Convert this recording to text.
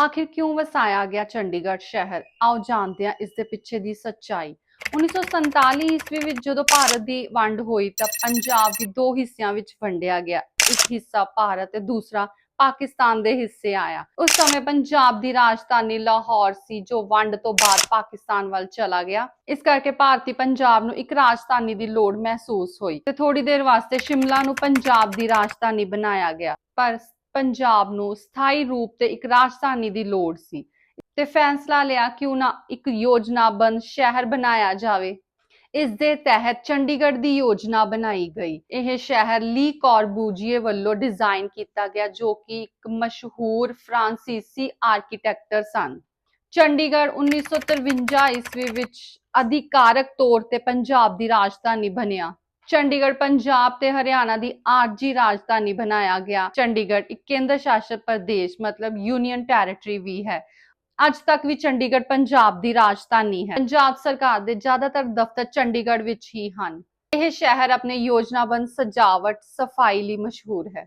ਆਖਿਰ ਕਿਉਂ ਵਸਾਇਆ ਗਿਆ ਚੰਡੀਗੜ੍ਹ ਸ਼ਹਿਰ? ਆਓ ਜਾਣਦੇ ਹਾਂ ਇਸ ਦੇ ਪਿੱਛੇ ਦੀ ਸੱਚਾਈ। 1947 ਈਸਵੀ ਵਿੱਚ ਜਦੋਂ ਭਾਰਤ ਦੀ ਵੰਡ ਹੋਈ ਤਾਂ ਪੰਜਾਬ ਦੀ ਦੋ ਹਿੱਸਿਆਂ ਵਿੱਚ ਵੰਡਿਆ ਗਿਆ। ਇੱਕ ਹਿੱਸਾ ਭਾਰਤ ਤੇ ਦੂਸਰਾ ਪਾਕਿਸਤਾਨ ਦੇ ਹਿੱਸੇ ਆਇਆ। ਉਸ ਸਮੇਂ ਪੰਜਾਬ ਦੀ ਰਾਜਧਾਨੀ ਲਾਹੌਰ ਸੀ, ਜੋ ਵੰਡ ਤੋਂ ਬਾਅਦ ਪਾਕਿਸਤਾਨ ਵੱਲ ਚਲਾ ਗਿਆ। ਇਸ ਕਰਕੇ ਭਾਰਤੀ ਪੰਜਾਬ ਨੂੰ ਇੱਕ ਰਾਜਧਾਨੀ ਦੀ ਲੋੜ ਮਹਿਸੂਸ ਹੋਈ ਤੇ ਥੋੜੀ ਦੇਰ ਵਾਸਤੇ ਸ਼ਿਮਲਾ ਨੂੰ ਪੰਜਾਬ ਦੀ ਰਾਜਧਾਨੀ ਬਣਾਇਆ ਗਿਆ। ਪਰ ਪੰਜਾਬ ਨੂੰ ਸਥਾਈ ਰੂਪ ਤੇ ਇੱਕ ਰਾਜਧਾਨੀ ਦੀ ਲੋੜ ਸੀ। ਤੇ ਫੈਸਲਾ ਲਿਆ ਕਿ ਨਾ ਇੱਕ ਯੋਜਨਾਬੰਦ ਸ਼ਹਿਰ ਬਣਾਇਆ ਜਾਵੇ। ਇਸ ਦੇ ਤਹਿਤ ਚੰਡੀਗੜ੍ਹ ਦੀ ਯੋਜਨਾ ਬਣਾਈ ਗਈ। ਇਹ ਸ਼ਹਿਰ ਲੀ ਕੋਰਬੂਜੀਏ ਵੱਲੋਂ ਡਿਜ਼ਾਈਨ ਕੀਤਾ ਗਿਆ, ਜੋ ਕਿ ਇੱਕ ਮਸ਼ਹੂਰ ਫ੍ਰਾਂਸੀਸੀ ਆਰਕੀਟੈਕਟਰ ਸਨ। ਚੰਡੀਗੜ੍ਹ 1953 ਈਸਵੀ ਵਿੱਚ ਅਧਿਕਾਰਕ ਤੌਰ ਤੇ ਪੰਜਾਬ ਦੀ ਰਾਜਧਾਨੀ ਬਣਿਆ। ਚੰਡੀਗੜ੍ਹ, ਪੰਜਾਬ ਤੇ ਹਰਿਆਣਾ ਦੀ ਆਰਜੀ ਰਾਜਧਾਨੀ ਬਣਾਇਆ ਗਿਆ। ਚੰਡੀਗੜ੍ਹ ਇੱਕ ਕੇਂਦਰ ਸ਼ਾਸਿਤ ਪ੍ਰਦੇਸ਼, ਮਤਲਬ ਯੂਨੀਅਨ ਟੈਰੀਟਰੀ ਵੀ ਹੈ। ਅੱਜ ਤੱਕ ਵੀ ਚੰਡੀਗੜ੍ਹ ਪੰਜਾਬ ਦੀ ਰਾਜਧਾਨੀ ਹੈ। ਪੰਜਾਬ ਸਰਕਾਰ ਦੇ ਜ਼ਿਆਦਾਤਰ ਦਫ਼ਤਰ ਚੰਡੀਗੜ੍ਹ ਵਿੱਚ ਹੀ ਹਨ। ਇਹ ਸ਼ਹਿਰ ਆਪਣੇ ਯੋਜਨਾਬੰਦ ਸਜਾਵਟ, ਸਫ਼ਾਈ ਲਈ ਮਸ਼ਹੂਰ ਹੈ।